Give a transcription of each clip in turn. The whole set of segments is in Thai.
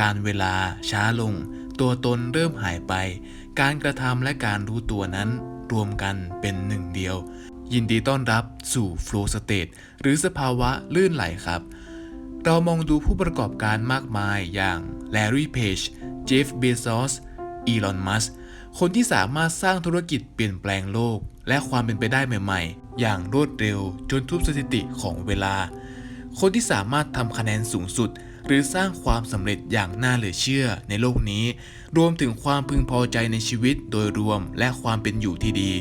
การเวลาช้าลง ตัวตนเริ่มหายไป การกระทำและการรู้ตัวนั้นรวมกันเป็นหนึ่งเดียว ยินดีต้อนรับสู่ Flow State หรือสภาวะลื่นไหลครับ เรามองดูผู้ประกอบการมากมายอย่าง Larry Page Jeff Bezos Elon Musk คนที่สามารถสร้างธุรกิจเปลี่ยนแปลงโลก และความเป็นไปได้ใหม่ ๆ อย่างรวดเร็วจนทุบสถิติของเวลา คนที่สามารถทำคะแนนสูงสุด หรือสร้างความสำเร็จอย่างน่าเหลือเชื่อในโลกนี้ รวมถึงความพึงพอใจในชีวิตโดยรวมและความเป็นอยู่ที่ดี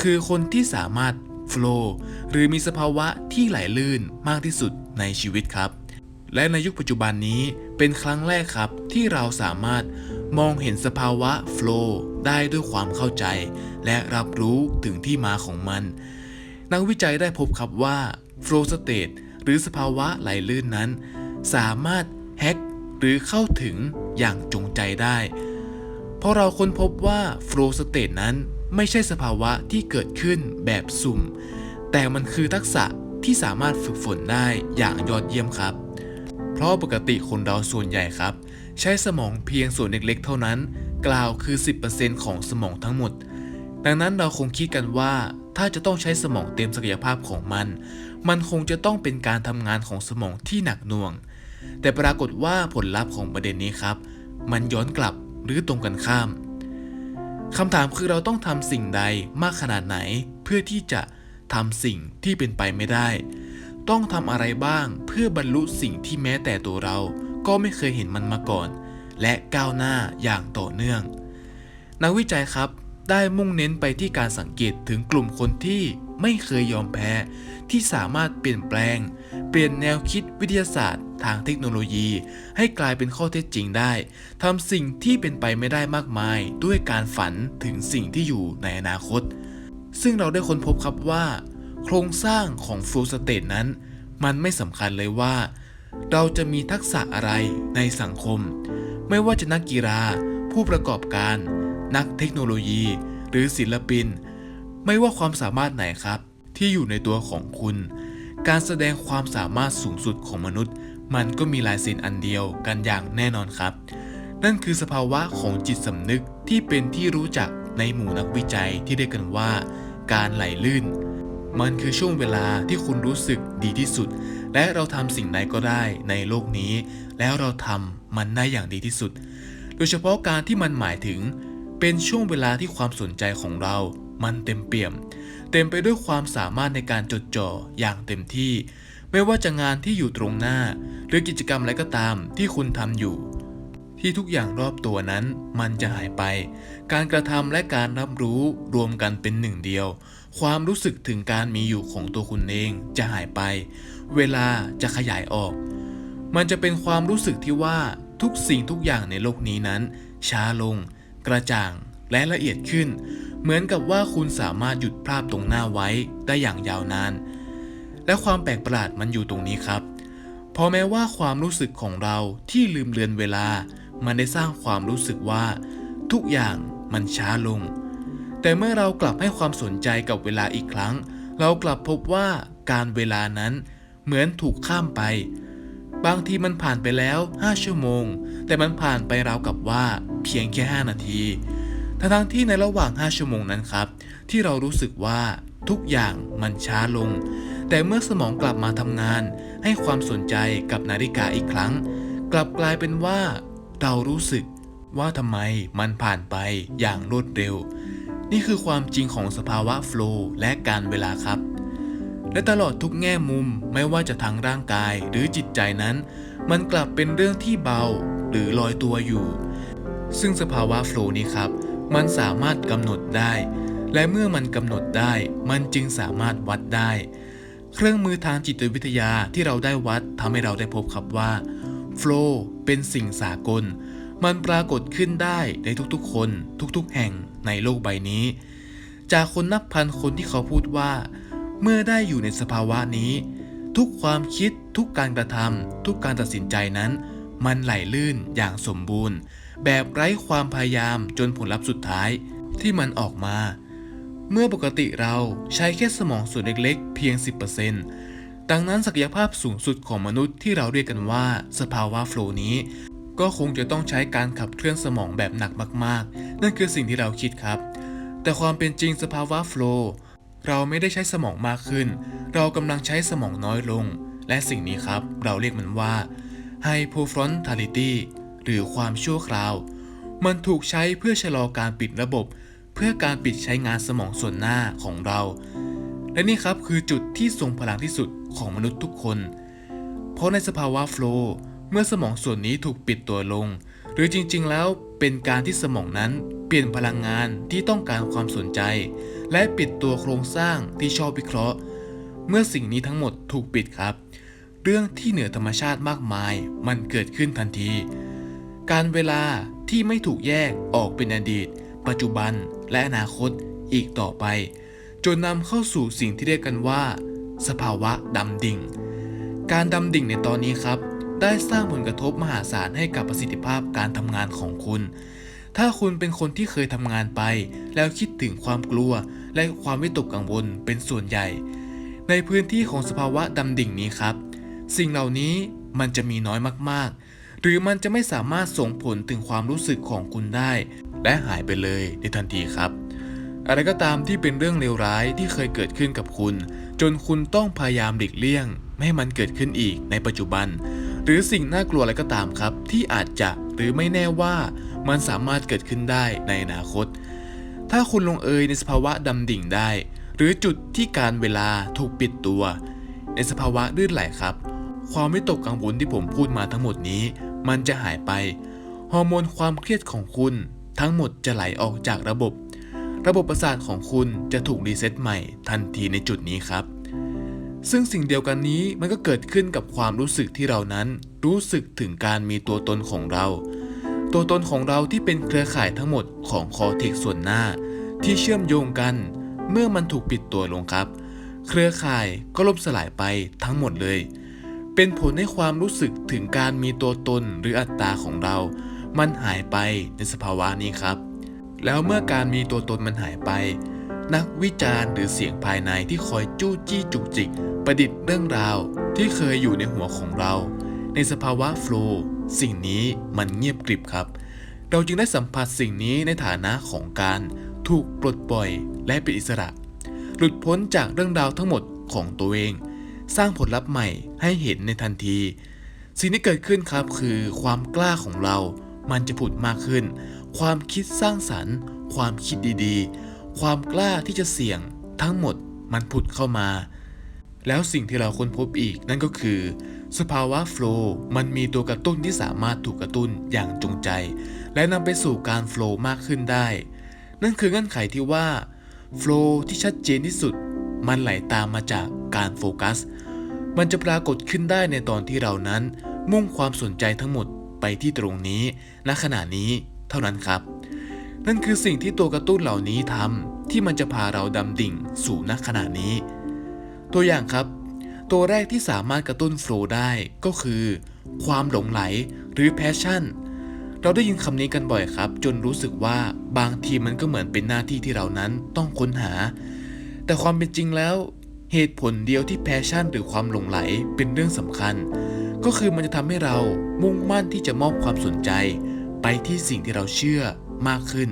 คือคนที่สามารถ flow หรือมีสภาวะที่ไหลลื่นมากที่สุดในชีวิตครับ และในยุคปัจจุบันนี้เป็นครั้งแรกครับที่เราสามารถมองเห็นสภาวะ flow ได้ด้วยความเข้าใจ และรับรู้ถึงที่มาของมัน นักวิจัยได้พบครับว่า flow state หรือสภาวะไหลลื่นนั้น สามารถแฮ็กหรือเข้าถึงอย่างจงใจได้ เพราะเราค้นพบว่า flow state นั้นไม่ใช่สภาวะที่เกิดขึ้นแบบสุ่ม แต่มันคือทักษะที่สามารถฝึกฝนได้อย่างยอดเยี่ยมครับ เพราะปกติคนเราส่วนใหญ่ครับ ใช้สมองเพียงส่วนเล็กๆ เท่านั้น กล่าวคือ 10%ของสมองทั้งหมด ดังนั้นเราคงคิดกันว่าถ้าจะต้องใช้สมองเต็มศักยภาพของมัน มันคงจะต้องเป็นการทำงานของสมองที่หนักหน่วง แต่ปรากฏว่าผลลัพธ์ของประเด็นนี้ครับ มันย้อนกลับหรือตรงกันข้ามคำถามคือเราต้องทำสิ่งใดมากขนาดไหน เพื่อที่จะทำสิ่งที่เป็นไปไม่ได้ ต้องทำอะไรบ้างเพื่อบรรลุสิ่งที่แม้แต่ตัวเรา ก็ไม่เคยเห็นมันมาก่อน และก้าวหน้าอย่างต่อเนื่อง นักวิจัยครับได้มุ่งเน้นไปที่การสังเกตถึงกลุ่มคนที่ ไม่เคยยอมแพ้ ที่สามารถเปลี่ยนแปลง เปลี่ยนแนวคิดวิทยาศาสตร์ ทางเทคโนโลยี ให้กลายเป็นข้อเท็จจริงได้ทำสิ่งที่เป็นไปไม่ได้มากมาย ด้วยการฝันถึงสิ่งที่อยู่ในอนาคต ซึ่งเราได้ค้นพบครับว่า โครงสร้างของ Flow State นั้น มันไม่สำคัญเลยว่า เราจะมีทักษะอะไรในสังคม ไม่ว่าจะนักกีฬาผู้ประกอบการ นักเทคโนโลยี หรือศิลปิน ไม่ว่าความสามารถไหนครับ ที่อยู่ในตัวของคุณ การแสดงความสามารถสูงสุดของมนุษย์ มันก็มีลายเซ็นอันเดียวกันอย่างแน่นอนครับ นั่นคือสภาวะของจิตสำนึกที่เป็นที่รู้จักในหมู่นักวิจัยที่เรียกกันว่า การไหลลื่น มันคือช่วงเวลาที่คุณรู้สึกดีที่สุด และเราทำสิ่งใดก็ได้ในโลกนี้ แล้วเราทำมันได้อย่างดีที่สุด โดยเฉพาะการที่มันหมายถึงเป็นช่วงเวลาที่ความสนใจของเรา มันเต็มเปี่ยม เต็มไปด้วยความสามารถในการจดจ่ออย่างเต็มที่ ไม่ว่าจะงานที่อยู่ตรงหน้า หรือกิจกรรมอะไรก็ตามที่คุณทำอยู่ ที่ทุกอย่างรอบตัวนั้นมันจะหายไป การกระทำและการรับรู้รวมกันเป็นหนึ่งเดียว ความรู้สึกถึงการมีอยู่ของตัวคุณเองจะหายไป เวลาจะขยายออก มันจะเป็นความรู้สึกที่ว่าทุกสิ่งทุกอย่างในโลกนี้นั้น ช้าลง กระจ่าง และละเอียดขึ้น เหมือนกับว่าคุณสามารถหยุดภาพตรงหน้าไว้ได้อย่างยาวนาน และความแปลกประหลาดมันอยู่ตรงนี้ครับพราะแม้ว่าความรู้สึกของเราที่ลืมเลือนเวลา มันได้สร้างความรู้สึกว่า ทุกอย่างมันช้าลง แต่เมื่อเรากลับให้ความสนใจกับเวลาอีกครั้ง เรากลับพบว่าการเวลานั้นเหมือนถูกข้ามไป บางทีมันผ่านไปแล้ว 5 ชั่วโมง แต่มันผ่านไปราวกับว่าเพียงแค่ 5 นาที ทั้งที่ในระหว่าง 5 ชั่วโมงนั้นครับ ที่เรารู้สึกว่าทุกอย่างมันช้าลง แต่เมื่อสมองกลับมาทำงาน ให้ความสนใจกับนาฬิกาอีกครั้ง กลับกลายเป็นว่า เรารู้สึกว่าทำไมมันผ่านไปอย่างรวดเร็ว นี่คือความจริงของสภาวะโฟล์และการเวลาครับ และตลอดทุกแง่มุมไม่ว่าจะทางร่างกายหรือจิตใจนั้น มันกลับเป็นเรื่องที่เบาหรือลอยตัวอยู่ ซึ่งสภาวะโฟล์นี้ครับ มันสามารถกำหนดได้ และเมื่อมันกำหนดได้ มันจึงสามารถวัดได้ เครื่องมือทางจิตวิทยาที่เราได้วัดทำให้เราได้พบครับว่าโฟล์เป็นสิ่งสากล มันปรากฏขึ้นได้ในทุกๆ คน ทุกๆ แห่งในโลกใบนี้ จากคนนับพันคนที่เขาพูดว่า เมื่อได้อยู่ในสภาวะนี้ ทุกความคิดทุกการกระทำทุกการตัดสินใจนั้น มันไหลลื่นอย่างสมบูรณ์ แบบไร้ความพยายามจนผลลัพธ์สุดท้ายที่มันออกมา เมื่อปกติเราใช้แค่สมองส่วนเล็กๆ เพียง 10%ดังนั้นศักยภาพสูงสุดของมนุษย์ที่เราเรียกกันว่าสภาวะโฟล์นี้ ก็คงจะต้องใช้การขับเคลื่อนสมองแบบหนักมากๆ นั่นคือสิ่งที่เราคิดครับ แต่ความเป็นจริงสภาวะโฟล์เราไม่ได้ใช้สมองมากขึ้น เรากำลังใช้สมองน้อยลง และสิ่งนี้ครับ เราเรียกมันว่า hypofrontality หรือความชั่วคราว มันถูกใช้เพื่อชะลอการปิดระบบ เพื่อการปิดใช้งานสมองส่วนหน้าของเรา และนี่ครับคือจุดที่ทรงพลังที่สุดของมนุษย์ทุกคน เพราะในสภาวะโฟลว์เมื่อสมองส่วนนี้ถูกปิดตัวลง หรือจริงๆแล้วเป็นการที่สมองนั้นเปลี่ยนพลังงานที่ต้องการความสนใจ และปิดตัวโครงสร้างที่ชอบวิเคราะห์ เมื่อสิ่งนี้ทั้งหมดถูกปิดครับ เรื่องที่เหนือธรรมชาติมากมาย มันเกิดขึ้นทันที การเวลาที่ไม่ถูกแยกออกเป็นอดีต ปัจจุบันและอนาคตอีกต่อไป จนนำเข้าสู่สิ่งที่เรียกกันว่า สภาวะดำดิ่ง การดำดิ่งในตอนนี้ครับ ได้สร้างผลกระทบมหาศาลให้กับประสิทธิภาพการทำงานของคุณ ถ้าคุณเป็นคนที่เคยทำงานไป แล้วคิดถึงความกลัว และความวิตกกังวลเป็นส่วนใหญ่ ในพื้นที่ของสภาวะดำดิ่งนี้ครับ สิ่งเหล่านี้มันจะมีน้อยมากๆ หรือมันจะไม่สามารถส่งผลถึงความรู้สึกของคุณได้ และหายไปเลยในทันทีครับ อะไรก็ตามที่เป็นเรื่องเลวร้ายที่เคยเกิดขึ้นกับคุณ จนคุณต้องพยายามหลีกเลี่ยง ไม่ให้มันเกิดขึ้นอีกในปัจจุบัน หรือสิ่งน่ากลัวอะไรก็ตามครับ ที่อาจจะหรือไม่แน่ว่ามันสามารถเกิดขึ้นได้ในอนาคต ถ้าคุณลงเอยในสภาวะดำดิ่งได้ หรือจุดที่การเวลาถูกปิดตัว ในสภาวะลื่นไหลครับความวิตกกังวลที่ผมพูดมาทั้งหมดนี้ มันจะหายไป ฮอร์โมนความเครียดของคุณ ทั้งหมดจะไหลออกจากระบบ ระบบประสาทของคุณจะถูกรีเซ็ตใหม่ทันทีในจุดนี้ครับ ซึ่งสิ่งเดียวกันนี้มันก็เกิดขึ้นกับความรู้สึกที่เรานั้น รู้สึกถึงการมีตัวตนของเรา ตัวตนของเราที่เป็นเครือข่ายทั้งหมดของคอเทกส่วนหน้า ที่เชื่อมโยงกัน เมื่อมันถูกปิดตัวลงครับ เครือข่ายก็ล่มสลายไปทั้งหมดเลย เป็นผลให้ความรู้สึกถึงการมีตัวตนหรืออัตตาของเรา มันหายไปในสภาวะนี้ครับ แล้วเมื่อการมีตัวตนมันหายไป นักวิจารณ์หรือเสียงภายในที่คอยจู้จี้จุกจิก ประดิษฐ์เรื่องราวที่เคยอยู่ในหัวของเรา ในสภาวะโฟล์สิ่งนี้มันเงียบกริบครับ เราจึงได้สัมผัสสิ่งนี้ในฐานะของการถูกปลดปล่อยและเป็นอิสระ หลุดพ้นจากเรื่องราวทั้งหมดของตัวเอง สร้างผลลัพธ์ใหม่ให้เห็นในทันที สิ่งที่เกิดขึ้นครับคือความกล้าของเรา มันจะผุดมากขึ้น ความคิดสร้างสรรค์ ความคิดดีๆ ความกล้าที่จะเสี่ยงทั้งหมดมันผุดเข้ามา แล้วสิ่งที่เราค้นพบอีกนั่นก็คือ สภาวะโฟล์มันมีตัวกระตุ้นที่สามารถถูกกระตุ้นอย่างจงใจ และนำไปสู่การโฟล์มากขึ้นได้ นั่นคือเงื่อนไขที่ว่าโฟล์ที่ชัดเจนที่สุด มันไหลตามมาจากการโฟกัส มันจะปรากฏขึ้นได้ในตอนที่เรานั้น มุ่งความสนใจทั้งหมดไปที่ตรงนี้ณขณะนี้เท่านั้นครับ นั่นคือสิ่งที่ตัวกระตุ้นเหล่านี้ทำที่มันจะพาเราดำดิ่งสู่ณขณะนี้ ตัวอย่างครับ ตัวแรกที่สามารถกระตุ้นโฟลว์ได้ก็คือ ความหลงไหลหรือ passion เราได้ยินคำนี้กันบ่อยครับ จนรู้สึกว่าบางทีมันก็เหมือนเป็นหน้าที่ที่เรานั้นต้องค้นหา แต่ความเป็นจริงแล้ว เหตุผลเดียวที่แพชชั่นหรือความหลงไหลเป็นเรื่องสำคัญ ก็คือมันจะทำให้เรามุ่งมั่นที่จะมอบความสนใจ ไปที่สิ่งที่เราเชื่อมากขึ้น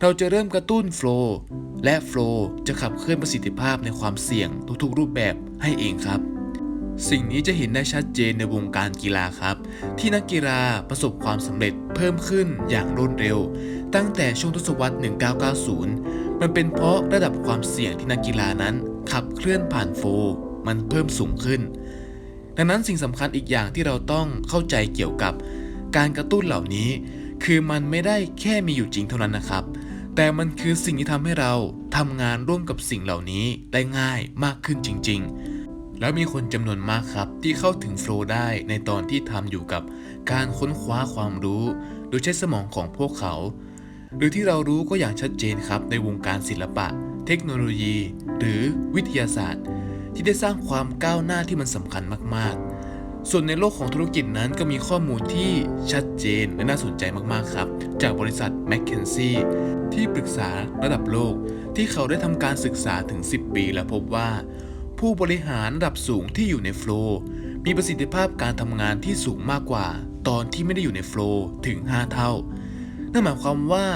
เราจะเริ่มกระตุ้นโฟล์และโฟล์จะขับเคลื่อนประสิทธิภาพในความเสี่ยงทุกๆรูปแบบให้เองครับสิ่งนี้จะเห็นได้ชัดเจนในวงการกีฬาครับ ที่นักกีฬาประสบความสำเร็จเพิ่มขึ้นอย่างรวดเร็ว ตั้งแต่ช่วงทศวรรษ 1990 มันเป็นเพราะระดับความเสี่ยงที่นักกีฬานั้น ขับเคลื่อนผ่านโฟล์มันเพิ่มสูงขึ้น ดังนั้นสิ่งสำคัญอีกอย่างที่เราต้องเข้าใจเกี่ยวกับการกระตุ้นเหล่านี้ คือมันไม่ได้แค่มีอยู่จริงเท่านั้นนะครับ แต่มันคือสิ่งที่ทำให้เราทำงานร่วมกับสิ่งเหล่านี้ได้ง่ายมากขึ้นจริง ๆ แล้วมีคนจำนวนมากครับที่เข้าถึงโฟล์ได้ในตอนที่ทำอยู่กับการค้นคว้าความรู้ โดยใช้สมองของพวกเขา หรือที่เรารู้ก็อย่างชัดเจนครับในวงการศิลปะ เทคโนโลยี หรือวิทยาศาสตร์ ที่ได้สร้างความก้าวหน้าที่มันสำคัญมาก ๆ ส่วนในโลกของธุรกิจนั้นก็มีข้อมูลที่ชัดเจนและน่าสนใจมาก ๆ ครับ จากบริษัท m c k เคนซี่ที่ปรึกษาระดับโลก ที่เขาได้ทำการศึกษาถึง 10 ปีและพบว่า ผู้บริหารระดับสูงที่อยู่ในโฟล์มีประสิทธิภาพการทำงานที่สูงมากกว่า ตอนที่ไม่ได้อยู่ในโฟล์ถึง 5 เท่า นั่นหมายความว่า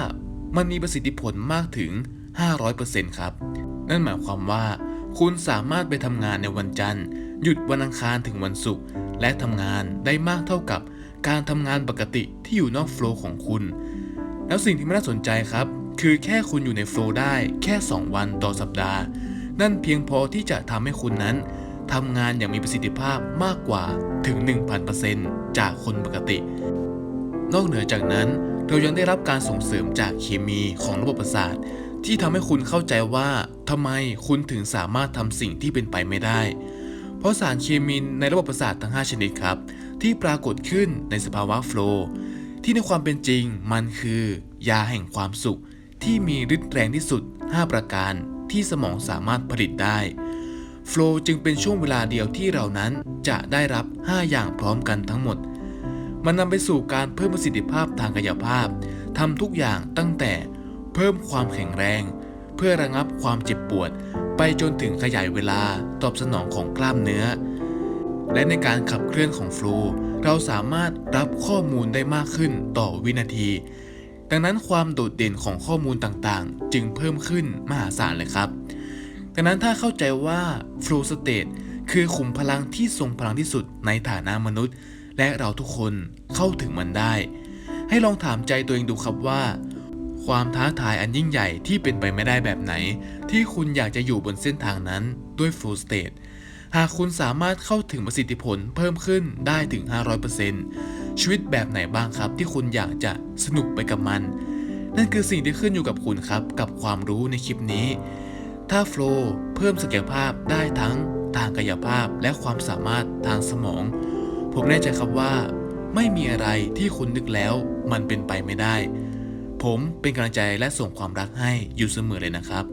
มันมีประสิทธิผลมากถึง 500%ครับ นั่นหมายความว่า คุณสามารถไปทำงานในวันจันทร์ หยุดวันอังคารถึงวันศุกร์และทำงานได้มากเท่ากับการทำงานปกติที่อยู่นอกโฟล์ของคุณ แล้วสิ่งที่ไม่น่าสนใจครับ คือแค่คุณอยู่ในโฟล์ได้แค่ 2 วันต่อสัปดาห์ นั่นเพียงพอที่จะทำให้คุณนั้นทำงานอย่างมีประสิทธิภาพมากกว่าถึง 1,000%จากคนปกติ นอกเหนือจากนั้นเรายังได้รับการส่งเสริมจากเคมีของระบบประสาท ที่ทำให้คุณเข้าใจว่าทำไมคุณถึงสามารถทำสิ่งที่เป็นไปไม่ได้ เพราะสารเคมีในระบบประสาททั้ง 5 ชนิดครับ ที่ปรากฏขึ้นในสภาวะโฟล์ที่ในความเป็นจริงมันคือ ยาแห่งความสุข ที่มีฤทธิ์แรงที่สุด 5 ประการที่สมองสามารถผลิตได้โฟล์จึงเป็นช่วงเวลาเดียวที่เรานั้นจะได้รับ 5 อย่างพร้อมกันทั้งหมด มันนำไปสู่การเพิ่มประสิทธิภาพทางกายภาพทำทุกอย่างตั้งแต่ เพิ่มความแข็งแรง เพื่อระงับความเจ็บปวด ไปจนถึงขยายเวลาตอบสนองของกล้ามเนื้อ และในการขับเคลื่อนของฟลูเราสามารถรับข้อมูลได้มากขึ้นต่อวินาที ดังนั้นความโดดเด่นของข้อมูลต่างๆ จึงเพิ่มขึ้นมหาศาลเลยครับ ดังนั้นถ้าเข้าใจว่า Flow State คือขุมพลังที่ทรงพลังที่สุดในฐานะมนุษย์ และเราทุกคนเข้าถึงมันได้ ให้ลองถามใจตัวเองดูครับว่า ความท้าทายอันยิ่งใหญ่ที่เป็นไปไม่ได้แบบไหน ที่คุณอยากจะอยู่บนเส้นทางนั้นด้วย Flow State หากคุณสามารถเข้าถึงประสิทธิผลเพิ่มขึ้นได้ถึง 500%ชีวิตแบบไหนบ้างครับที่คุณอยากจะสนุกไปกับมัน นั่นคือสิ่งที่ขึ้นอยู่กับคุณครับ กับความรู้ในคลิปนี้ ถ้าโฟลว์เพิ่มศักยภาพได้ทั้งทางกายภาพและความสามารถทางสมอง ผมแน่ใจครับว่า ไม่มีอะไรที่คุณนึกแล้ว มันเป็นไปไม่ได้ ผมเป็นกำลังใจและส่งความรักให้อยู่เสมอเลยนะครับ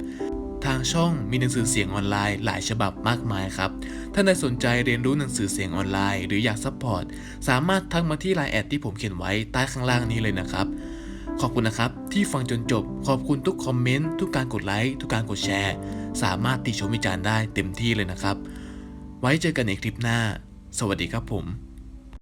ทางช่องมีหนังสือเสียงออนไลน์หลายฉบับมากมายครับถ้าใครสนใจเรียนรู้หนังสือเสียงออนไลน์ หรืออยากซัพพอร์ตสามารถทักมาที่ไลน์แอดที่ผมเขียนไว้ใต้ข้างล่างนี้เลยนะครับ ขอบคุณนะครับ ที่ฟังจนจบ ขอบคุณทุกคอมเมนต์ทุกการกดไลค์ทุกการกดแชร์ สามารถติชมวิจารณ์ได้เต็มที่เลยนะครับ ไว้เจอกันในคลิปหน้า สวัสดีครับผม